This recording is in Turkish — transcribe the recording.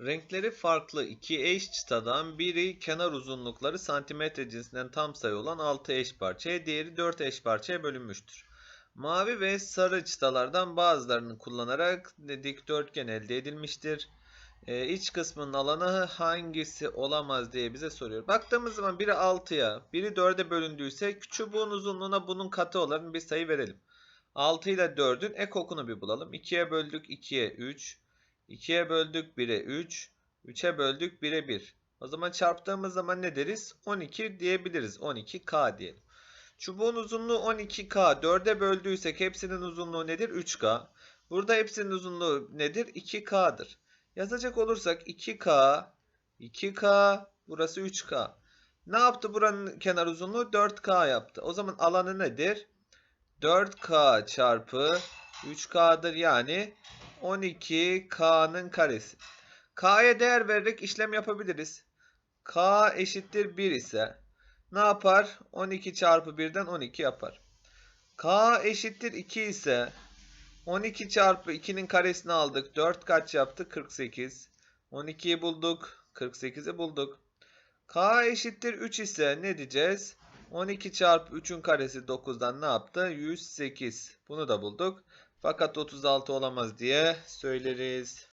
Renkleri farklı iki eş çıtadan biri kenar uzunlukları santimetre cinsinden tam sayı olan 6 eş parçaya, diğeri 4 eş parçaya bölünmüştür. Mavi ve sarı çıtalardan bazılarını kullanarak dikdörtgen elde edilmiştir. Ee, iç kısmının alanı hangisi olamaz diye bize soruyor. Baktığımız zaman biri 6'ya, biri 4'e bölündüyse çubuğun uzunluğuna bunun katı olan bir sayı verelim. 6 ile 4'ün ek okunu bir bulalım. 2'ye böldük 2'ye 3. 2'ye böldük 1'e 3. 3'e böldük 1'e 1. O zaman çarptığımız zaman ne deriz? 12 diyebiliriz. 12K diyelim. Çubuğun uzunluğu 12K. 4'e böldüysek hepsinin uzunluğu nedir? 3K. Burada hepsinin uzunluğu nedir? 2K'dır. Yazacak olursak 2K, 2K, burası 3K. Ne yaptı buranın kenar uzunluğu? 4K yaptı. O zaman alanı nedir? 4K çarpı 3K'dır yani 12K'nın karesi. K'ya değer vererek işlem yapabiliriz. K eşittir 1 ise ne yapar? 12 çarpı 1'den 12 yapar. K eşittir 2 ise 12 çarpı 2'nin karesini aldık. 4 kaç yaptı? 48. 12'yi bulduk. 48'i bulduk. K eşittir 3 ise ne diyeceğiz? 12 çarpı 3'ün karesi 9'dan ne yaptı? 108. Bunu da bulduk. Fakat 36 olamaz diye söyleriz.